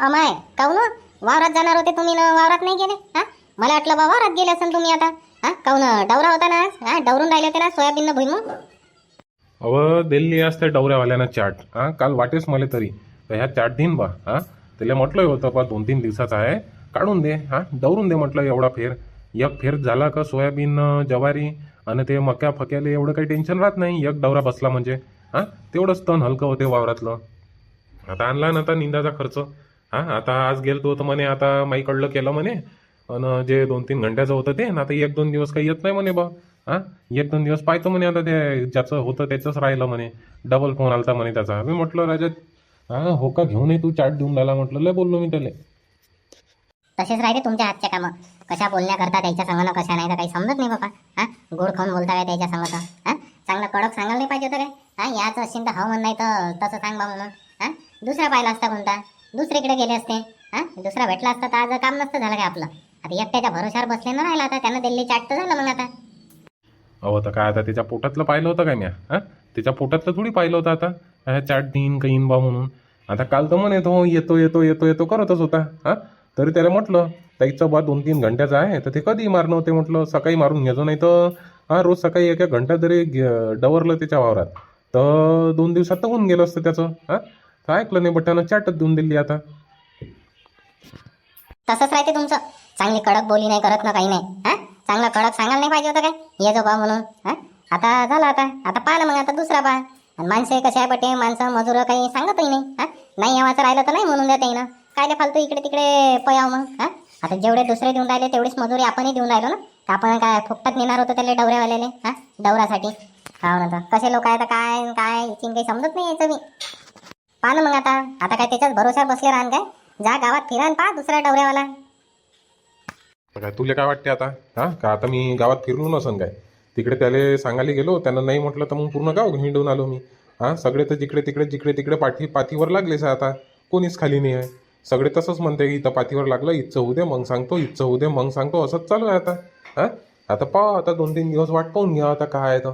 अमाय काऊन हो? वावरात जाणार होते तुम्ही ना वावरात नाही गेले? हा? मला वाटलं बा वावरात गेले असेल तुम्ही आता. हा? काऊन डवरा होता ना आज? हा? डवरून राहिले होते ना सोयाबीन न अव दिल्ली असते डवऱ्यावाल्यानं चाट. हा? काल वाटेस मला तरी. तर ह्या चाट देईन बा हा? त्याला म्हटलं होतं बा दोन तीन दिवसाचा आहे. काढून दे हा? डवरून दे म्हटलं एवढा फेर. एक फेर झाला का सोयाबीन जवारी? ज्वारी आणि ते मक्या फक्याले एवढं काही टेन्शन राहत नाही? एक डवरा बसला म्हणजे. हा? तेवढंच तण हलकं होते वावरातलं. आता आणला ना आता निंदाचा खर्च. हा आता आज गेलतो तर म्हणे आता माई कडलं केलं म्हणे. आणि जे दोन तीन घंट्याचं होतं ते ना आता एक दोन दिवस काही येत नाही म्हणे बा. हां एक दोन दिवस पाहतो म्हणे आता ते ज्याचं होतं त्याचंच राहिलं म्हणे. डबल फोन आलता म्हणे त्याचा. मी म्हटलं राजा हां हो का घेऊन ये तू चाट देऊन राहिला म्हटलं लय बोललो मी त्याला. तसेच राहते तुमच्या हातच्या कामं. कशा बोलण्याकरता त्याच्या संगनं कशा नाही तर काही समजत नाही बाबा. हां गोड खाऊन बोलता काय त्याच्या संगत? हा चांगलं कडक सांगायला नाही पाहिजे होतं काय हा याचं असेल तर हा म्हण नाही तर तसं सांग बा म्हणून. हा दुसरा पाहिला असता कोणता? दुसरीकडे गेले असते. हा? दुसरा भेटला असता तर आज काम नसतं झालं काय आपलं? आता एकट्याच्या भरोशावर बसले ना राहिला आता त्यानं दिल्ली चाट तर झालं मग आता. अहो तर काय आता त्याच्या पोटातलं पाहिलं होतं काय मी हा? त्याच्या पोटातलं थोडी पाहिलं होतं आता. ह्या चाट देईन का येईन बा म्हणून. आता काल तर म्हणे तो येतो येतो येतो येतो करतच होता. हा? तरी त्याला म्हटलं त्याचं बा दोन तीन घंट्याचं आहे तर ते कधी मारणं होते म्हटलं. सकाळी मारून घ्यायचो नाही तर हा रोज सकाळी एक एक घंटा जरी डवरलं त्याच्या वावरात तर दोन दिवसात तर होऊन गेलं असतं त्याचं. हा? काय ऐकलं नाही बटानं चाटच देऊन दिली आता. तसंच राहते तुमचं. चांगली कडक बोली नाही करत ना काही नाही. हा? चांगला कडक सांगायला नाही पाहिजे होतं काय? ये जो बा म्हणून. हा? आता झालं आता. आता पहा ना मग आता दुसरा पहा आणि माणसं कसे आहे बटे? माणसं मजूर काही सांगतही नाही. हा? नाही येवाचं राहिलं तर नाही म्हणून द्या त्याईनं काय फालतू इकडे तिकडे पयाव मग? हा? आता जेवढे दुसरे देऊन राहिले तेवढीच मजुरी आपणही देऊन राहिलो ना? तर आपण काय फुकटात नेणार होतो त्याला डवऱ्यावाल्याले? हा? डवऱ्यासाठी हा ना कसे लोक आहेत काय काय? इथून काही समजत नाही यायचं मी पहा ना मग आता. आता काय त्याच्याच भरोश्यावर बसले राहण काय? जा गावात फिरा आणि पहा डवऱ्यावाला. काय तुला काय वाटते आता? हा? का आता मी गावात फिरून असं काय? तिकडे त्याला सांगायला गेलो त्यांना नाही म्हटलं तर मग पूर्ण गाव हिंडून आलो मी. हा? सगळे तर जिकडे तिकडे जिकडे तिकडे पाठी पाठीवर लागलेच आता. कोणीच खाली नाही आहे. सगळे तसंच म्हणते की इथं पाठीवर लागलं इथचं होऊ दे मग सांगतो इथचं होऊ दे मग सांगतो असंच चालू आहे आता. हा? आता पाहा आता दोन तीन दिवस वाट पाहून घ्या आता काय आहे तर.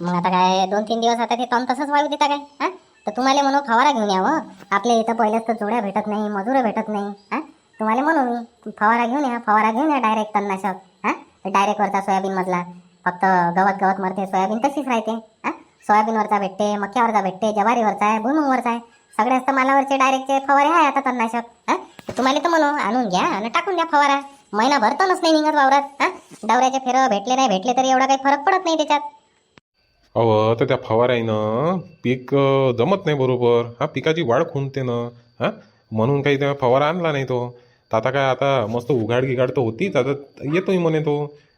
मग आता काय दोन तीन दिवस आता ते तण तसंच वाळू देता काय? हा? तर तुम्हाला म्हणून फवारा घेऊन यावं. आपल्या इथं पहिल्याच तर जोड्या भेटत नाही मजुरं भेटत नाही. हा? तुम्हाला म्हणू मी फवारा घेऊन या फवारा घेऊन या डायरेक्ट तणनाशक. हा? डायरेक्ट वरचा सोयाबीन मधला. फक्त गवत गवत मरते सोयाबीन तशीच राहते. हा? सोयाबीनवरचा भेटते मक्यावरचा भेटते ज्वारीवरचा आहे भुईमुंगवरचा आहे. सगळ्याच तर मालावरचे डायरेक्टचे फवारे आहे आता तणनाशक. हा? तुम्हाला तर म्हणू आणून घ्या आणि टाकून द्या फवारा. महिनाभर तणच नाही निघत वावरात. हा? दौऱ्याचे फेरं भेटले नाही भेटले तरी एवढा काही फरक पडत नाही त्याच्यात. अहो तर त्या फवाराईनं पीक जमत नाही बरोबर. हा पिकाची वाढ खुंटते ना हां? म्हणून काही त्या फवारा आणला नाही तो. तर आता काय आता मस्त उघाड गिघाड तर होतीच. आता येतोय म्हणे तो.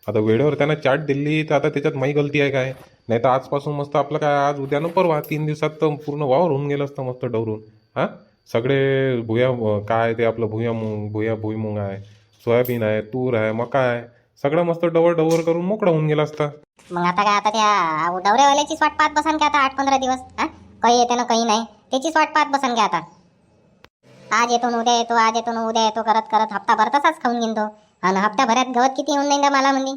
आता वेळेवर त्यानं चाट दिली तर आता त्याच्यात माही गलती आहे काय? नाही तर आजपासून मस्त आपलं काय आज उद्यानं परवा तीन दिवसात तर पूर्ण वावर होऊन गेलं असतं मस्त डवरून. हां? सगळे भुया काय ते आपलं भुया मुंग भुया भुईमुंग आहे सोयाबीन आहे तूर आहे मका आहे. सगळं मस्त डवर डवर करून मोकळं होऊन गेलं असतं. मग आता काय आता त्या डवऱ्यावाल्याचीच वाट पाहत बसान का आता आठ पंधरा दिवस? हा? काही येते ना काही नाही. त्याचीच वाट पाहत बसान का आता? आज येतो न उद्या येतो आज येतो न उद्या येतो करत करत हप्ताभर तसाच खाऊन घेईन तो आणि हप्त्याभरात गवत किती जाईन त्या मला म्हणजे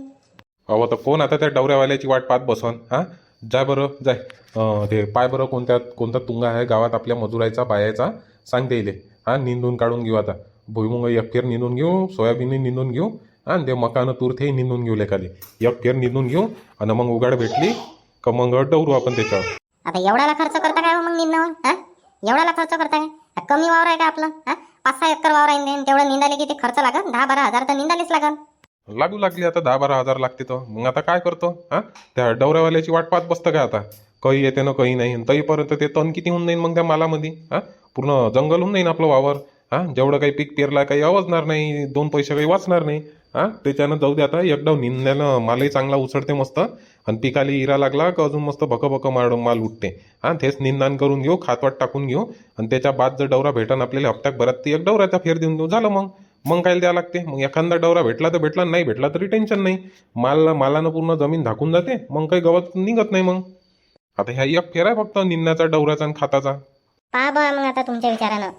अहो तर कोण आता त्या डवऱ्यावाल्याची वाट पाहत बसन? हा? जाय बरं जाय अं, ते पाय बरं कोणत्या कोणता तुंगा आहे गावात आपल्या मजुरायचा बायाचा? सांगते येईल हा निंदून काढून घेऊ आता. भुईमुग एक फेर निंदून घेऊ सोयाबीन निंदून घेऊ आणि ते मकानं तूर ते निंदून घेऊ लेखाले. एक फेर निंदून घेऊ आणि मग उघाड भेटली का मग डवरू आपण त्याच्यावर. आता एवढाला खर्च करता काय हो मग निंदावर हा? एवढाला खर्च करता काय? कमी वावर आहे का आपलं हा? पाच सहा एकर वावर आहे तेवढं निंदाले की ते खर्च लागन? दहा बारा हजार तर निंदालेच लागन. लागू लागली आता दहा बारा हजार लागते तर मग आता काय करतो हा? त्या डवऱ्यावाल्याची वाट पाहत बसतं का आता? काही येते ना काही नाही तरीपर्यंत ते तण किती होऊन जाईन मग त्या मालामध्ये हा? पूर्ण जंगल होऊन जाईन आपलं वावर हा? जेवढं काही पीक पेरला काही आवाजणार नाही दोन पैसे काही वाचणार नाही. हा? त्याच्यानं जाऊ दे आता एकदा निंद्यानं मालही चांगला उसळते मस्त. आणि पिकाला इरा लागला का अजून मस्त भक भक माल माल उठते. हा तेच निंदान करून घेऊ खातवाट टाकून घेऊ. आणि त्याच्या बाद जर डवरा भेटन आपल्याला हप्त्यात भरात ते एक डवराचा फेर देऊन देऊ. झालं मग. मग काय द्यावं लागते? मग एखादा डवरा भेटला तर भेटला नाही भेटला तरी टेन्शन नाही. माल मालानं पूर्ण जमीन झाकून जाते. मग काही गवत निघत नाही मग. आता ह्या एक फेर आहे फक्त निंदाचा डवराचा आणि खाताचा. पहा बा मग आता तुमच्या विचारानं.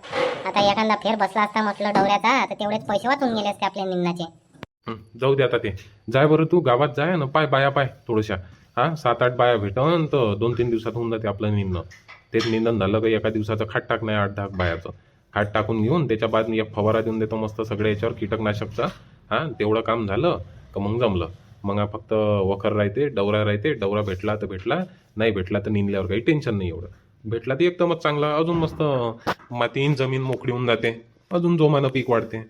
आता एखादा फेर बसला असता म्हटलं डवऱ्याचा तर तेवढेच पैसे वाचून गेले असते आपल्या निंदाचे जाऊ दे आता ते. जाय बरं तू गावात जाय ना पाय बाया पाय थोड्याशा हा सात आठ बाया भेटन तर दोन तीन दिवसात होऊन जाते आपलं निंदणं तेच निंदन झालं काही एका दिवसाचं खाट टाक नाही आठ दहा बायाचं. खाट टाकून घेऊन त्याच्या बाद मी एक फवारा देऊन देतो मस्त सगळ्या याच्यावर कीटकनाशकचा. हा तेवढं काम झालं का मग जमलं. मग फक्त वखर राहते डवरा राहते डवरा भेटला तर भेटला नाही भेटला तर निंदल्यावर काही टेन्शन नाही एवढं. भेटला तर एकदमच चांगला अजून मस्त मातीन जमीन मोकळी होऊन जाते. अजून जोमानं पीक वाढते.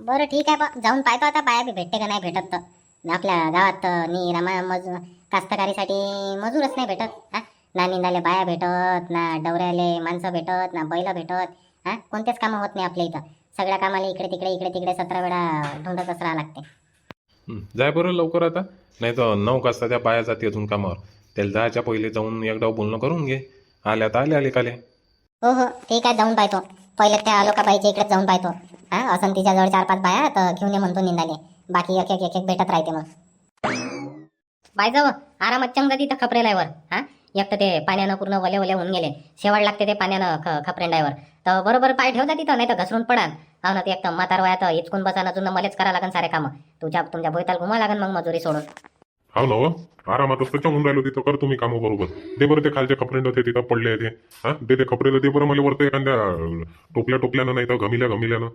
बरं ठीक आहे बा जाऊन पाहतो आता बाया बी भेटते का नाही भेटत तर. आपल्या गावात नी रमा मज कास्तकारीसाठी मजूरच नाही भेटत हा? ना निंदाले बाया भेटत ना डवऱ्याले माणसं भेटत ना बैल भेटत हा? कोणतेच कामं होत नाही आपल्या इथं. सगळ्या कामाला इकडे तिकडे इकडे तिकडे सतरा वेळा ढुंढतच राहावं लागते. हं, जाय बरं लवकर आता. नाही तर नऊ त्या बाया जाते अजून कामावर. त्याला जायच्या पहिले जाऊन एकदा बोलणं करून घे. आल्या तर आले आले काले. हो हो ठीक आहे जाऊन पाहतो. पहिले त्या अलोकाबाईच्या इकडे जाऊन पाहतो. हा असं तिच्याजवळ चार पाच बाया तर घेऊन ये म्हणतो निंदाले. बाकी एक एक एक एक भेटत राहते मग. बाय जाव आरामात चंग तिथं खपरेलायवर हा? एक तर ते पाण्यानं पूर्ण वले वले होऊन गेले. शेवट लागते ते पाण्यानं ख खपरेंडायवर तर बरोबर पाय ठेवता तिथं नाही तर घसरून पडा हा ना ते एक तर म्हातार वयात हिचकून बसा अजून मलेच करा लागन सारे कामं. तुझ्या तुमच्या भोयताल घुमा लागन मग मजुरी सोडून. हो ना हो. आरामातच चंगून राहिलो तिथं कर तुम्ही कामं बरोबर. दे बरं ते खालचे कपडे होते तिथं पडले ते. हा दे ते कपडेला दे बरं मला वरतं एखाद्या टोपल्या टोपल्यानं नाही तर घमिल्या घमिल्यानं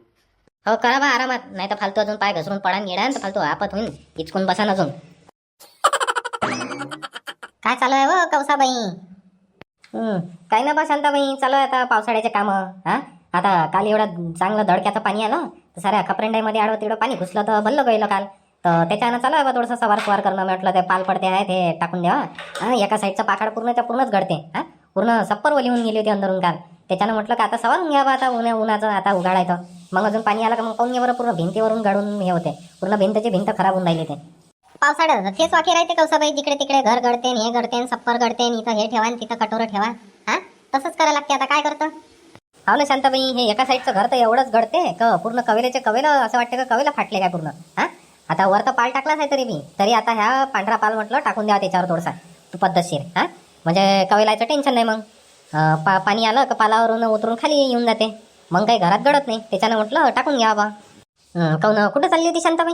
हो करा बा आरामात. नाही तर फालतू अजून पाय घसरून पडान येणार तर फालतू आपत होईन बसा ना अजून. काय चालू आहे व कौसाबाई? हम्म, काही ना बा शांताबाई चालू आहे आता पावसाळ्याचे कामं हा? आता काल एवढं चांगलं धडक्याचं पाणी आलं तर साऱ्या खपरेंडाईमध्ये आडवं तिकडं पाणी घुसलं तर भल्लं गेलं काल. तर त्याच्यानं चालू आहे बा थोडंसं सवार सवार करणं म्हटलं ते पाल पडते आहे ते टाकून द्यावा हा? एका साईडचं पाखाड पूर्ण त्या पूर्णच घडते हा? पूर्ण सप्पर ओली होऊन गेली होती अंदरून काल. त्याच्यानं म्हटलं का आता सवारून घ्यावा आता उन्हा उन्हाचं आता उघाडायचं मग अजून पाणी आलं का मग पाहून बरं पूर्ण भिंतीवरून गाडून हे होते. पूर्ण भिंतची भिंत खराब होऊन राहिली ते पावसाळ्यात तेच वाकी राहते कौसाबाई जिकडे तिकडे घर घडते हे घडते सप्पर घडते इथं हे ठेवा तिथं कटोरं ठेवा. हा? तसंच करायला लागते आता काय करतं? हो ना शांताबाई हे एका साईडचं घर तर एवढंच घडते क पूर्ण कवेल्याचे कवेला असं वाटतं का कवेला फाटले काय पूर्ण? हा? आता वर तर पाल टाकलाच आहे तरी मी तरी आता ह्या पांढरा पाल म्हटलं टाकून द्यावा त्याच्यावर थोडासा. तू पद्धतशीर हा? म्हणजे कवेलाचं टेन्शन नाही मग. पा पाणी आलं का पालावरून उतरून खाली येऊन जाते. मग काही घरात घडत नाही. त्याच्यानं म्हटलं टाकून घ्या बा. हं, काहून कुठं चालली होती शांताबाई?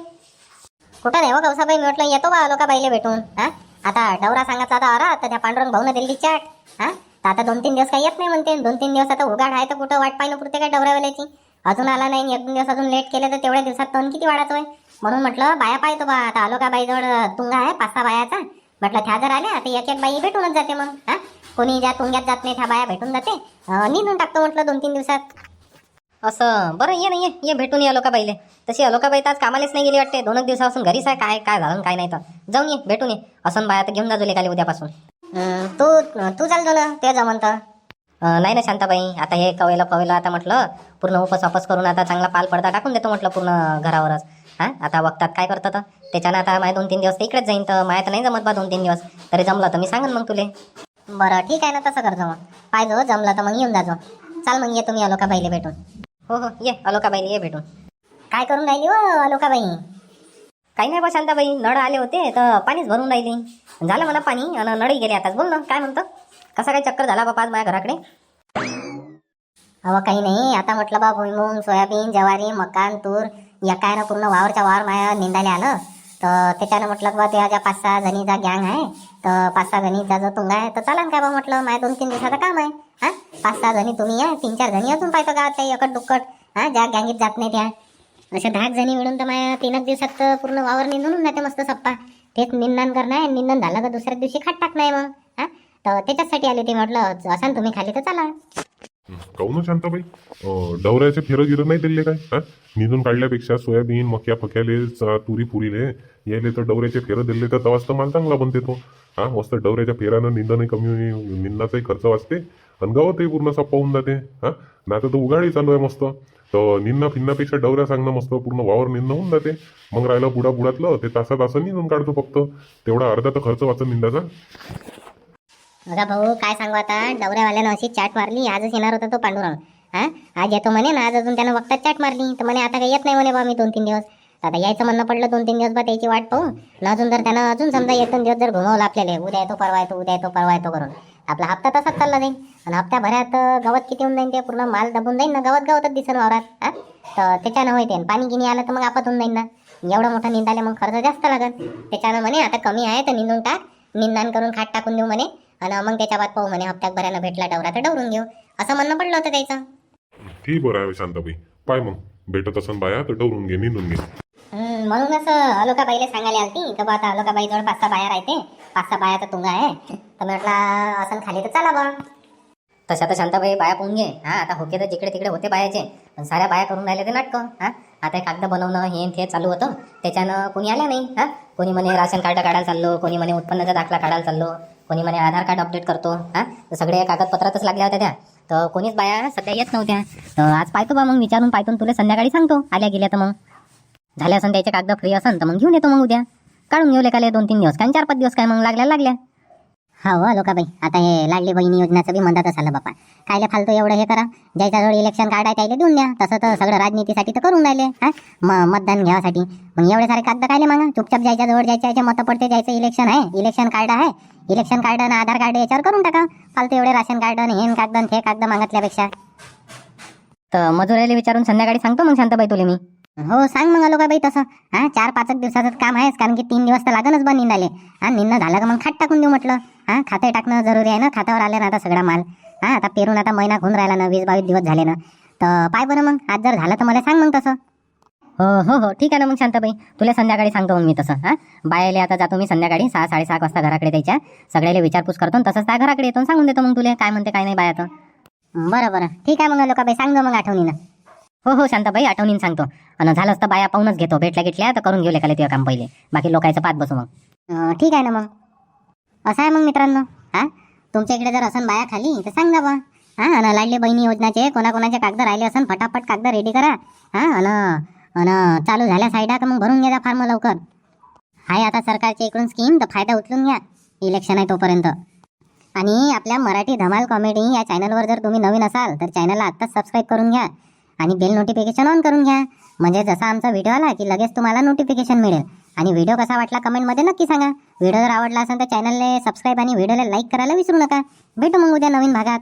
कुठं नाही हो मी म्हटलं येतो बा लोका बाईले भेटून. हा? आता डवरा सांगायचा आता अरा तर त्या पांडुरंग भाऊन दिली चाट. हा? तर आता दोन तीन दिवस काही येत नाही म्हणते. दोन तीन दिवस आता उघाड आहे तर कुठं वाट पाहिलं पुरते काय डवऱ्यावाल्याची? अजून आला नाही एक दोन दिवस अजून लेट केले तर तेवढ्या दिवसात तण किती वाढतोय होय म्हणून म्हटलं बाया पाहतो बा आता आलोका बाईजवळ तुंगा आहे पाच सहा बायाचा. म्हटलं त्या जर आल्या आता एक एक बाई भेटूनच जाते मग. हा? कोणी ज्या तुंग्यात जात नाही त्या बाया भेटून जाते. निंदून निघून टाकतो म्हटलं दोन तीन दिवसात. असं. बरं ये ना ये. ये भेटून ये अलोकाबाईले तशी अलोकाबाई तर आज कामालाच नाही गेली वाटते. दोनच दिवसापासून घरीच आहे. काय काय झालं काय नाही तर. जाऊन ये भेटून ये. असं बाया तर घेऊन जा काली उद्यापासून. तू तू चालतो ना ते जा तर. नाही ना शांताबाई. आता हे कवेला कवेला आता म्हटलं पूर्ण उपस वापस करून आता चांगला पाल पडदा टाकून देतो म्हटलं पूर्ण घरावरच. हा? आता बघतात काय करतं तर? त्याच्यानं आता माझ्या दोन तीन दिवस इकडेच जाईन तर. माझ्या तर नाही जमत बा दोन तीन दिवस. तरी जमलं तर मी सांगेन मग तुले. बरं ठीक आहे ना तसं करतो मग पाहिजे जमलं तर मग येऊन जाजो चाल मग ये तुम्ही पहिले भेटून. हो हो ये अलोकाबाईले ये भेटून. काय करून राहिली हो अलोकाबाई? काही नाही बा शांताबाई नळ आले होते तर पाणीच भरून राहिली. झालं मला पाणी आणि नळही गेले आताच. बोल ना काय म्हणतं? कसा काय चक्कर झाला बापा आज माझ्या घराकडे? अहो काही नाही. आता म्हटलं बा भुईमुंग सोयाबीन ज्वारी मकान तूर या काय ना पूर्ण वावरच्या वावर माया निंदायला आलं. तर त्याच्यानं म्हटलं की बा त्या ज्या पाच सहा जणीचा गँग आहे. तर पाच सहा जणीचा जो तुंगा आहे तर चालन काय बा म्हटलं माझ्या दोन तीन दिवसाचं काम आहे. हा? पाच सहा जणी तुम्ही या तीन चार जणी अजून पाहतो काही एकट दुक्कट हा ज्या गँगीत जात नाही त्या. अशा दहा जणी मिळून तर माझ्या तीनच दिवसात तर पूर्ण वावर निंदून जाते मस्त सप्पा. तेच निंदन करणं आहे निंदन झालं तर दुसऱ्या दिवशी खाट टाक नाही मग. हा? तर त्याच्याचसाठी आले ते म्हटलं असाल तुम्ही खाली तर चला. काहून हो शांताबाई? डवऱ्याचे फेरं गिरं नाही दिले काय? हा? निधून काढल्यापेक्षा सोयाबीन मक्या फक्याले तुरी पुरीले यायले तर डवऱ्याचे फेरं दिले तर तवाच तर माल चांगला बनते तो. हा मस्त डवऱ्याच्या फेरानं निंदाने कमी निंदाचाही खर्च वाचते. आणि गवतही पूर्ण सप्पा होऊन जाते हा. नाही तर उघाडी चालू आहे मस्त. तर निंदा फिरण्यापेक्षा डवऱ्या सांगणं मस्त पूर्ण वावर निंद होऊन जाते. मग राहिलं बुडा बुडातलं ते तासा तासा निंदून काढतो फक्त. तेवढा अर्धा तर खर्च वाचतो निंदाचा. अगा भाऊ काय सांगू आता? डवऱ्यावाल्यानं अशी चाट मारली आजच येणार होता तो पांडुरंग. हा? आज येतो म्हणे ना आज अजून त्यानं वक्तात चाट मारली. तर म्हणे आता काही येत नाही म्हणे बा मी दोन तीन दिवस. आता यायचं म्हणणं पडलं दोन तीन दिवस बा त्याची वाट पाहू न अजून जर त्यानं अजून समजा एक दोन दिवस जर घुमवलं आपल्याला उद्या येतो परवा येतो उद्या येतो परवा येतो करून. आपला हप्ता तसाच चालला जाईल. आणि हप्त्याभरात गवत किती होऊन जाईल ते? पूर्ण माल दबून जाईल ना गवत गवतच दिसन वावरात हा? तर त्याच्यानं होते ते. पाणी गिनी आलं तर मग आपत होऊन जाईल ना. एवढं मोठा निंदाले मग खर्च जास्त लागेल त्याच्यानं म्हणे आता कमी आहे तर निंदून टाक. निंदान करून खाट टाकून देऊ म्हणे. आणि मग त्याच्या बाद पाहू म्हणे हप्त्यात भरायला भेटला डवरा तर डवरून घेऊ. असं म्हणणं पडलं होतं त्याचं. ठीक बरं आहे शांताबाई. पाय मग. भेटत असन बाया तर डवरून घे निंदून घे. म्हणूनच अलोकाबाईला सांगायला आलती तर बा आता अलोकाबाई जवळ पाच सहा बाया राहते. पाच सहा बायाचा तर तुंगा आहे. तर म्हटलं असं खाली तर चला बा. तशा तर शांताबाई बाया पाहून घे. हा आता होके तर जिकडे तिकडे होते बायाचे. पण साऱ्या बाया करून राहिले ते नाटकं हा? आता हे कागद बनवणं हे ते चालू होतं. त्याच्यानं कोणी आल्या नाही हा? कोणी म्हणे राशन कार्ड काढायला चाललो कोणी म्हणे उत्पन्नाचा दाखला काढायला चाललो कोणी म्हणे आधार कार्ड अपडेट करतो हा? सगळे कागदपत्रातच लागल्या होत्या त्या. तर कोणीच बाया सध्या येत नव्हत्या. तर आज पाहतो बा मग विचारून पाहतो तुला संध्याकाळी सांगतो. आल्या गेल्या तर मग. झाले असन त्याचे कागद फ्री असन तर मग घेऊन येतो मग उद्या. काढून घेऊ लेखाले दोन तीन दिवस. काय चार पाच दिवस काय मग लागल्या लागल्या. हा हो लोकाबाई. आता हे लाडली बहिणी योजनाचं बी मंदातच आलं बापा. कायले फालतू एवढं हे करा? ज्याच्याजवळ इलेक्शन कार्ड आहे त्याला देऊन द्या. तसं तर सगळं राजनीतीसाठी तर करून राहिले हा? म मतदान घ्यावासाठी मग एवढे सारे कागद कायले मागा? चुपचाप ज्याच्या जवळ ज्याच्या याच्या मतं पडते ज्याचं इलेक्शन आहे. इलेक्शन कार्ड आहे. इलेक्शन कार्ड आणि आधार कार्ड याच्यावर करून टाका. फालतू एवढे राशन कार्ड आणि हेन कागद ते कागद मागितल्यापेक्षा. तर मजुराला विचारून संध्याकाळी सांगतो मग शांताबाई तुले मी. हो सांग मग आलो का बाई तसं. हा चार पाच एक दिवसाचं काम आहेच कारण की तीन दिवस तर लागणच बा निंदाले. हा निंद झालं का मग खात टाकून देऊ म्हटलं. हा खाते टाकणं जरुरी आहे ना खात्यावर आले ना आता सगळा माल. हा आता पेरून आता महिना होऊन राहिला ना वीस बावीस दिवस झाले ना. तर पाय बरं मग आज जर झालं तर मला सांग मग तसं. हो हो हो ठीक आहे ना मग शांताबाई. तुला संध्याकाळी सांगतो मग मी तसं हा. बायाले आता जातो मी संध्याकाळी सहा साडेसहा वाजता घराकडे त्याच्या. सगळ्याला विचारपूस करतो तसंच त्या घराकडे येतो सांगून देतो मग तुला काय म्हणते काय नाही बाया तर. बरं बरं. ठीक आहे मग लोकाबाई सांग मग आठवणीनं. हो हो शांताबाई आठवणीन सांगतो. आणि झालं असतं बाया पाहूनच घेतो. भेटल्या घेतल्या तर करून घेऊ लेखाले ते काम पहिले. बाकी लोकांचं पाच बसू मग. ठीक आहे ना मग. असं आहे मग मित्रांनो. हा? तुमच्या इकडे जर असन बाया खाली तर सांगा बा. हा अन लाडले बहिणी योजनाचे कोणाकोणाचे कागद राहिले असन फटाफट कागद रेडी करा. हा अन अन चालू झाल्या साईडा तर मग भरून घ्या फार्म लवकर. हाय आता सरकारची इकडून स्कीम तर फायदा उचलून घ्या. इलेक्शन आहे तोपर्यंत. आणि आपल्या मराठी धमाल कॉमेडी या चॅनलवर जर तुम्ही नवीन असाल तर चॅनलला आत्ताच सबस्क्राईब करून घ्या. आणि बेल नोटिफिकेशन ऑन करून घ्या. म्हणजे जसा आमचा व्हिडिओ आला की लगेच तुम्हाला नोटिफिकेशन मिळेल. आणि व्हिडिओ कसा वाटला कमेंटमध्ये नक्की सांगा. व्हिडिओ जर आवडला असेल तर चॅनलला सबस्क्राईब आणि व्हिडिओला लाईक करायला विसरू नका. भेटू मग उद्या नवीन भागात.